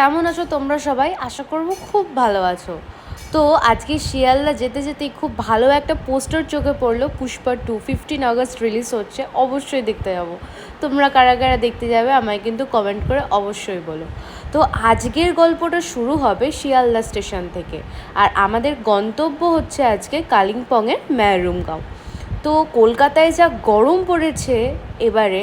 কেমন আছো তোমরা সবাই? আশা করব খুব ভালো আছো। তো আজকে শিয়ালদা যেতে যেতেই খুব ভালো একটা পোস্টার চোখে পড়ল Pushpa two fifteen August release হচ্ছে, অবশ্যই দেখতে যাব। তোমরা কারা কারা দেখতে যাবে আমায় কিন্তু কমেন্ট করে অবশ্যই বলো। তো আজকের গল্পটা শুরু হবে শিয়ালদা স্টেশন থেকে, আর আমাদের গন্তব্য হচ্ছে আজকে কালিম্পংয়ের ম্যারুমগাঁও। তো কলকাতায় যা গরম পড়েছে, এবারে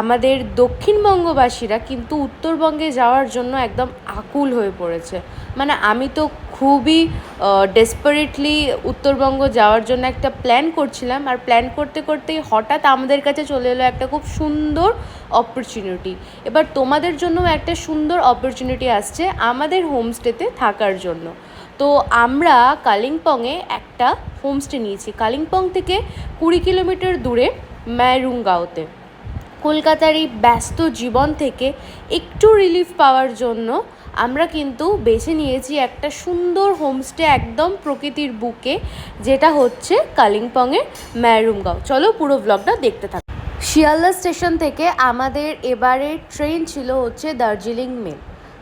আমাদের দক্ষিণবঙ্গবাসীরা কিন্তু উত্তরবঙ্গে যাওয়ার জন্য একদম আকুল হয়ে পড়েছে। মানে আমি তো খুবই ডেসপারেটলি উত্তরবঙ্গ যাওয়ার জন্য একটা প্ল্যান করছিলাম। আর প্ল্যান করতে করতেই হঠাৎ আমাদের কাছে চলে এলো একটা খুব সুন্দর অপরচুনিটি এবার তোমাদের জন্য একটা সুন্দর অপরচুনিটি আসছে আমাদের হোমস্টেতে থাকার জন্য। তো আমরা কালিম্পংয়ে একটা হোমস্টে নিয়েছি। কালিম্পং থেকে কুড়ি কিলোমিটার দূরে ম্যারুঙ্গাওতে। কলকাতার এই ব্যস্ত জীবন থেকে একটু রিলিফ পাওয়ার জন্য আমরা কিন্তু বেছে নিয়েছি একটা সুন্দর হোমস্টে একদম প্রকৃতির বুকে, যেটা হচ্ছে কালিম্পংয়ের ম্যারুমগাঁও। চলো পুরো ব্লগটা দেখতে থাকো। শিয়ালদা স্টেশন থেকে আমাদের এবারে ট্রেন ছিল হচ্ছে দার্জিলিং মেল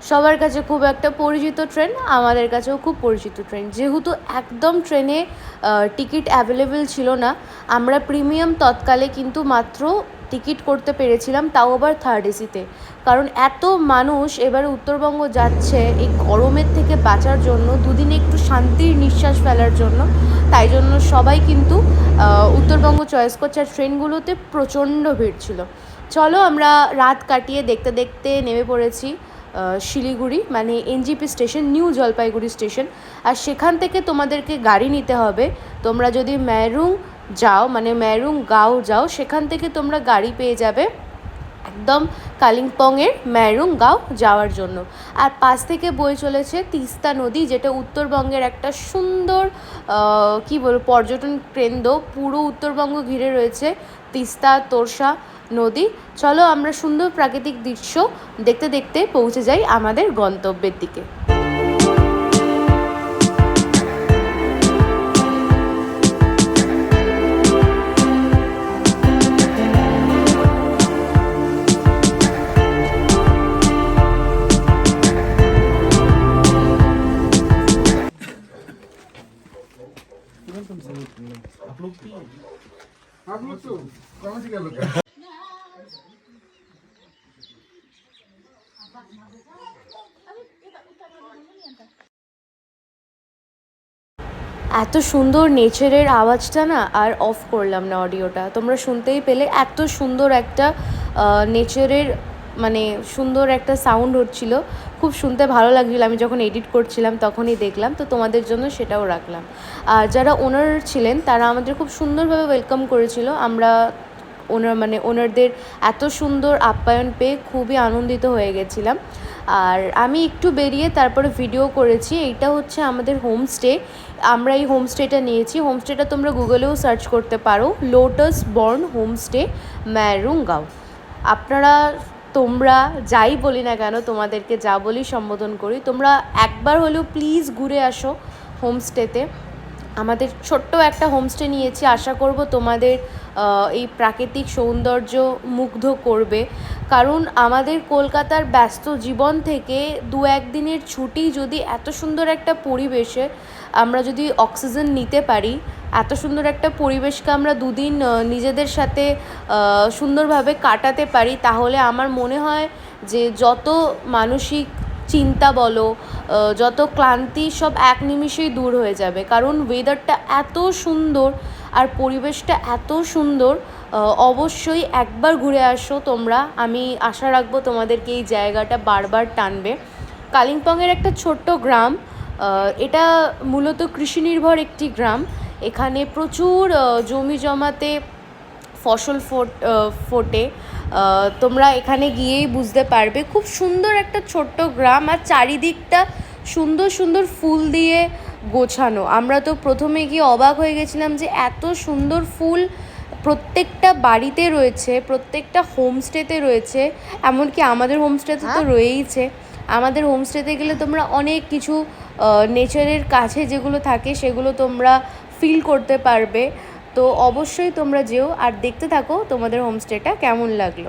সবার কাছে খুব একটা পরিচিত ট্রেন আমাদের কাছেও খুব পরিচিত ট্রেন যেহেতু একদম ট্রেনে টিকিট অ্যাভেলেবেল ছিল না, আমরা প্রিমিয়াম তৎকালে কিন্তু মাত্র টিকিট করতে পেরেছিলাম, তাও আবার থার্ড এসিতে কারণ এত মানুষ এবারে উত্তরবঙ্গ যাচ্ছে এই গরমের থেকে বাঁচার জন্য, দুদিনে একটু শান্তির নিঃশ্বাস ফেলার জন্য। তাই জন্য সবাই কিন্তু উত্তরবঙ্গ চয়েস করছে। আর ট্রেনগুলোতে প্রচণ্ড ভিড় ছিল। চলো আমরা রাত কাটিয়ে দেখতে দেখতে নেমে পড়েছি শিলিগুড়ি মানে NJP station new Jalpaiguri station আর সেখান থেকে তোমাদেরকে গাড়ি নিতে হবে। তোমরা যদি ম্যারুং যাও মানে ম্যারুং গাঁও যাও, সেখান থেকে তোমরা গাড়ি পেয়ে যাবে একদম কালিম্পংয়ের ম্যারুং গাঁও যাওয়ার জন্য। আর পাশ থেকে বয়ে চলেছে তিস্তা নদী, যেটা উত্তরবঙ্গের একটা সুন্দর কি বলব, পর্যটন কেন্দ্র। পুরো উত্তরবঙ্গ ঘিরে রয়েছে তিস্তা তোরসা নদী। চলো আমরা সুন্দর প্রাকৃতিক দৃশ্য দেখতে দেখতে পৌঁছে যাই আমাদের গন্তব্যের দিকে। এত সুন্দর নেচারের আওয়াজটা না আর অফ করলাম না অডিওটা। তোমরা শুনতেই পেলে এত সুন্দর একটা নেচারের মানে সুন্দর একটা সাউন্ড হচ্ছিল। খুব শুনতে ভালো লাগছিল। আমি যখন এডিট করছিলাম তখনই দেখলাম। তো তোমাদের জন্য সেটাও রাখলাম। আর যারা ওনার ছিলেন তারা আমাদের খুব সুন্দরভাবে ওয়েলকাম করেছিল। আমরা ওনার মানে ওনারদের এত সুন্দর আপ্যায়ন পেয়ে খুবই আনন্দিত হয়ে গেছিলাম। আর আমি একটু বেরিয়ে তারপরে ভিডিও করেছি। এইটা হচ্ছে আমাদের হোমস্টে আমরা এই হোমস্টেটা নিয়েছি। হোমস্টেটা তোমরা গুগলেও সার্চ করতে পারো। লোটাস বর্ন হোমস্টে ম্যারুঙ্গাও আপনারা, তোমরা যাই বলি না কেন, তোমাদেরকে যা বলি সম্বোধন করি। তোমরা একবার হলেও প্লিজ ঘুরে আসো হোমস্টেতে আমাদের ছোট্ট একটা হোমস্টে নিয়েছি। আশা করব তোমাদের এই প্রাকৃতিক সৌন্দর্য মুগ্ধ করবে। কারণ আমাদের কলকাতার ব্যস্ত জীবন থেকে দু একদিনের ছুটি যদি এত সুন্দর একটা পরিবেশে আমরা যদি অক্সিজেন নিতে পারি, এত সুন্দর একটা পরিবেশকে আমরা দুদিন নিজেদের সাথে সুন্দরভাবে কাটাতে পারি, তাহলে আমার মনে হয় যে যত মানসিক চিন্তা বলো যত ক্লান্তি সব এক নিমিষেই দূর হয়ে যাবে। কারণ ওয়েদারটা এত সুন্দর আর পরিবেশটা এত সুন্দর অবশ্যই একবার ঘুরে আসো তোমরা। আমি আশা রাখব তোমাদেরকে এই জায়গাটা বারবার টানবে। কালিম্পংয়ের একটা ছোট্ট গ্রাম এটা মূলত কৃষি নির্ভর একটি গ্রাম। এখানে প্রচুর জমি জমাতে ফসল ফোটে তোমরা এখানে গিয়েই বুঝতে পারবে। খুব সুন্দর একটা ছোট্ট গ্রাম আর চারিদিকটা সুন্দর সুন্দর ফুল দিয়ে গোছানো। আমরা তো প্রথমে গিয়ে অবাক হয়ে গেছিলাম যে এত সুন্দর ফুল প্রত্যেকটা বাড়িতে রয়েছে প্রত্যেকটা হোমস্টেতে রয়েছে। এমনকি আমাদের হোমস্টেতে তো হ্যাঁ। রয়েইছে। আমাদের হোমস্টেতে গেলে তোমরা অনেক কিছু নেচারের কাছে যেগুলো থাকে সেগুলো তোমরা ফিল করতে পারবে। তো অবশ্যই তোমরা যেও আর দেখতে থাকো তোমাদের হোমস্টেটা কেমন লাগল।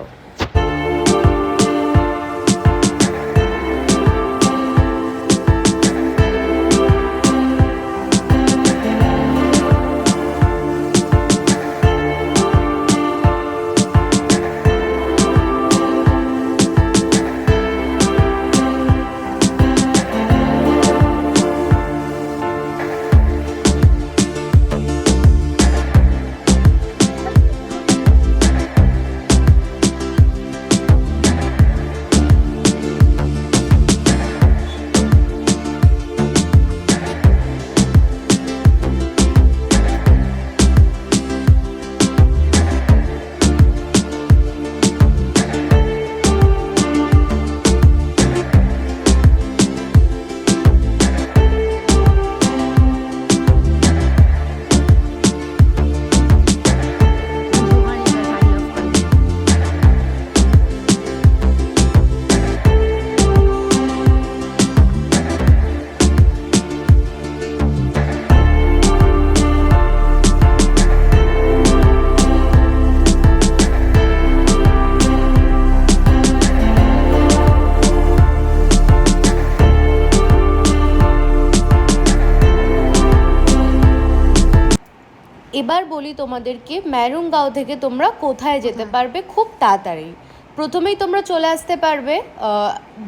এবার বলি তোমাদেরকে ম্যারুংগাঁও থেকে তোমরা কোথায় যেতে পারবে খুব তাড়াতাড়ি। প্রথমেই তোমরা চলে আসতে পারবে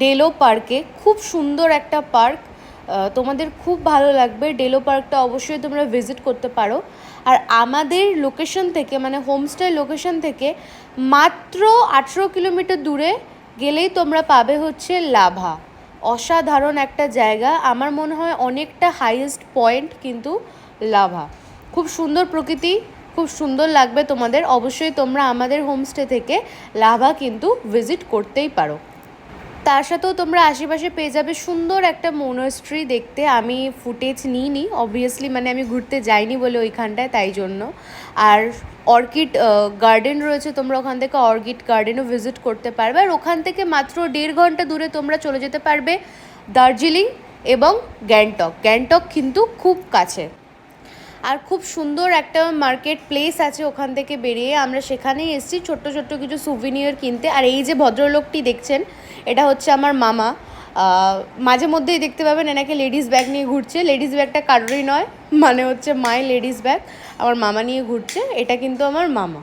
ডেলো পার্কে খুব সুন্দর একটা পার্ক তোমাদের খুব ভালো লাগবে। ডেলো পার্কটা অবশ্যই তোমরা ভিজিট করতে পারো। আর আমাদের লোকেশন থেকে মানে হোমস্টে লোকেশন থেকে মাত্র আঠেরো কিলোমিটার দূরে গেলেই তোমরা পাবে হচ্ছে লাভা অসাধারণ একটা জায়গা। আমার মনে হয় অনেকটা হাইয়েস্ট পয়েন্ট কিন্তু লাভা খুব সুন্দর প্রকৃতি, খুব সুন্দর লাগবে তোমাদের। অবশ্যই তোমরা আমাদের হোমস্টে থেকে লাভা কিন্তু ভিজিট করতেই পারো। তার সাথেও তোমরা আশেপাশে পেয়ে যাবে সুন্দর একটা মোনাস্ট্রি দেখতে। আমি ফুটেজ নিইনি অবভিয়াসলি মানে আমি ঘুরতে যাইনি বলে ওইখানটায়, তাই জন্য। আর অর্কিড গার্ডেন রয়েছে, তোমরা ওখান থেকে অর্কিড গার্ডেনও ভিজিট করতে পারবে। আর ওখান থেকে মাত্র দেড় ঘণ্টা দূরে তোমরা চলে যেতে পারবে দার্জিলিং এবং গ্যাংটক। গ্যাংটক কিন্তু খুব কাছে। আর খুব সুন্দর একটা মার্কেট প্লেস আছে ওখান থেকে বেরিয়ে। আমরা সেখানেই এসেছি ছোট্ট ছোট্ট কিছু সুভিনিয়র কিনতে। আর এই যে ভদ্রলোকটি দেখছেন, এটা হচ্ছে আমার মামা। মাঝে মধ্যেই দেখতে পাবেন এনাকে লেডিস ব্যাগ নিয়ে ঘুরছে। লেডিস ব্যাগটা কারোরই নয় মানে হচ্ছে মায়ের লেডিস ব্যাগ আমার মামা নিয়ে ঘুরছে, এটা কিন্তু আমার মামা।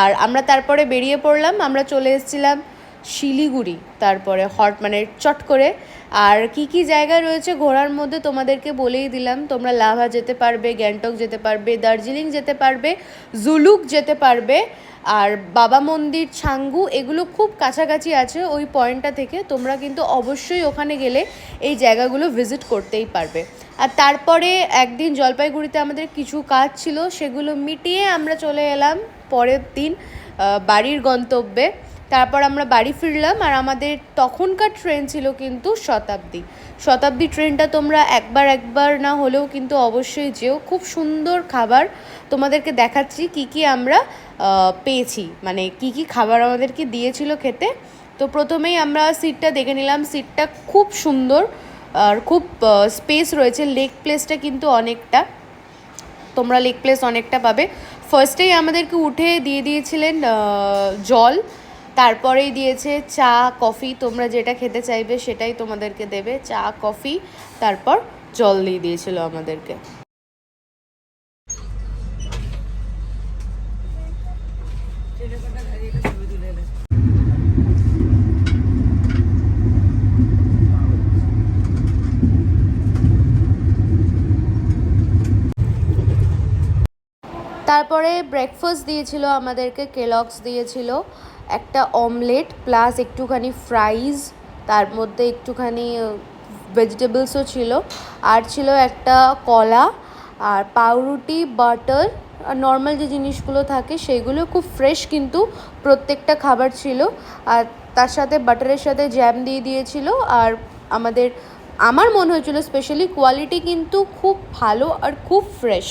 আর আমরা তারপরে বেরিয়ে পড়লাম, আমরা চলে এসেছিলাম শিলিগুড়ি। তারপরে হট মানে চট করে আর কি কি জায়গা রয়েছে ঘোরার মধ্যে তোমাদেরকে বলেই দিলাম। তোমরা লাভা যেতে পারবে, গ্যাংটক যেতে পারবে, দার্জিলিং যেতে পারবে, জুলুক যেতে পারবে, আর বাবা মন্দির, ছাঙ্গু, এগুলো খুব কাছাকাছি আছে ওই পয়েন্টটা থেকে। তোমরা কিন্তু অবশ্যই ওখানে গেলে এই জায়গাগুলো ভিজিট করতেই পারবে। আর তারপরে একদিন জলপাইগুড়িতে আমাদের কিছু কাজ ছিল, সেগুলো মিটিয়ে আমরা চলে এলাম পরের দিন বাড়ির গন্তব্যে। তারপর আমরা বাড়ি ফিরলাম আর আমাদের তখনকার ট্রেন ছিল কিন্তু শতাব্দী। শতাব্দী ট্রেনটা তোমরা একবার একবার না হলেও কিন্তু অবশ্যই যেও। খুব সুন্দর খাবার তোমাদেরকে দেখাচ্ছি কি কি আমরা পেয়েছি। মানে কি কি খাবার আমাদেরকে দিয়েছিল খেতে। তো প্রথমেই আমরা সিটটা দেখে নিলাম। সিটটা খুব সুন্দর আর খুব স্পেস রয়েছে। লেক প্লেসটা কিন্তু অনেকটা। তোমরা লেক প্লেস অনেকটা পাবে। ফার্স্টেই আমাদেরকে উঠে দিয়ে দিয়েছিলেন জল। তারপরেই দিয়েছে চা, কফি, তোমরা যেটা খেতে চাইবে সেটাই তোমাদেরকে দেবে। চা, কফি, তারপর জল দিয়ে দিয়েছিল আমাদেরকে। তারপরে ব্রেকফাস্ট দিয়েছিল আমাদেরকে কেলক্স দিয়েছিল। একটা অমলেট প্লাস একটুখানি ফ্রাইজ, তার মধ্যে একটুখানি ভেজিটেবলসও ছিল। আর ছিল একটা কলা, আর পাউরুটি বাটার আর নর্মাল যে জিনিসগুলো থাকে সেইগুলো খুব ফ্রেশ কিন্তু প্রত্যেকটা খাবার ছিল। আর তার সাথে বাটারের সাথে জ্যাম দিয়ে দিয়েছিল। আর আমাদের, আমার মনে হয়েছিল স্পেশালি কোয়ালিটি কিন্তু খুব ভালো আর খুব ফ্রেশ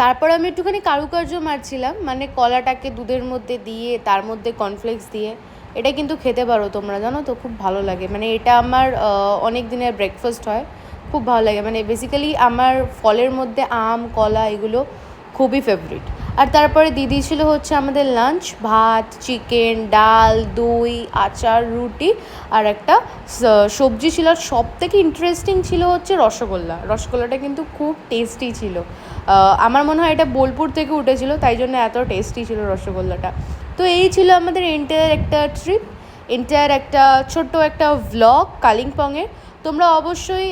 তারপর আমি একটুখানি কারুকার্য মারছিলাম মানে কলাটাকে দুধের মধ্যে দিয়ে, তার মধ্যে কর্নফ্লেক্স দিয়ে। এটা কিন্তু খেতে পারো তোমরা, জানো তো? খুব ভালো লাগে। মানে এটা আমার অনেক দিনের ব্রেকফাস্ট হয়। খুব ভালো লাগে। মানে বেসিক্যালি আমার ফলের মধ্যে আম, কলা, এগুলো খুবই ফেভারিট আর তারপরে দিদি ছিল হচ্ছে আমাদের লাঞ্চ ভাত চিকেন ডাল, দই, আচার, রুটি আর একটা সবজি ছিল। আর সব থেকে ইন্টারেস্টিং ছিল হচ্ছে রসগোল্লা। রসগোল্লাটা কিন্তু খুব টেস্টি ছিল। আমার মনে হয় এটা বোলপুর থেকে উঠেছিল, তাই জন্য এত টেস্টি ছিল রসগোল্লাটা। তো এই ছিল আমাদের এন্টায়ার একটা ট্রিপ এন্টায়ার একটা ছোট্ট একটা ভ্লগ কালিম্পংয়ের। তোমরা অবশ্যই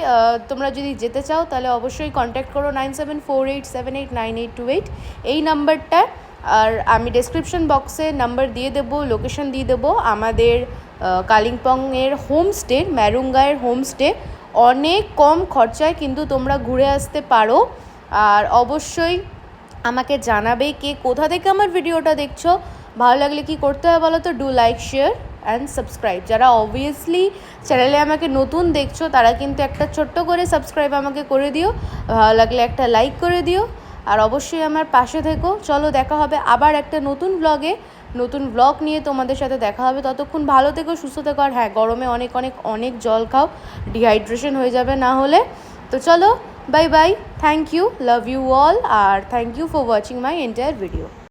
তোমরা যদি যেতে চাও, তাহলে অবশ্যই কন্ট্যাক্ট করো nine seven four eight seven eight nine eight two eight এই নাম্বারটা, আর আমি ডেসক্রিপশন বক্সে নাম্বার দিয়ে দেবো লোকেশন দিয়ে দেবো। আমাদের কালিম্পংয়ের হোমস্টে ম্যারুঙ্গায়ের হোমস্টে অনেক কম খরচায় কিন্তু তোমরা ঘুরে আসতে পারো। আর অবশ্যই আমাকে জানাবে কে কোথা থেকে আমার ভিডিওটা দেখছ। ভালো লাগলে কি করতে হবে বলো তো? Do like share and subscribe যারা অবভিয়াসলি চ্যানেলে আমাকে নতুন দেখছ, তারা কিন্তু একটা ছোট্ট করে সাবস্ক্রাইব আমাকে করে দিও। ভালো লাগলে একটা লাইক করে দিও। আর অবশ্যই আমার পাশে থেকো। চলো দেখা হবে আবার একটা নতুন ব্লগে নতুন ব্লগ নিয়ে তোমাদের সাথে দেখা হবে। ততক্ষণ ভালো থেকো, সুস্থ থেকো। আর হ্যাঁ গরমে অনেক অনেক অনেক জল খাও। ডিহাইড্রেশন হয়ে যাবে না হলে। তো চলো bye bye thank you love you all R thank you for watching my entire video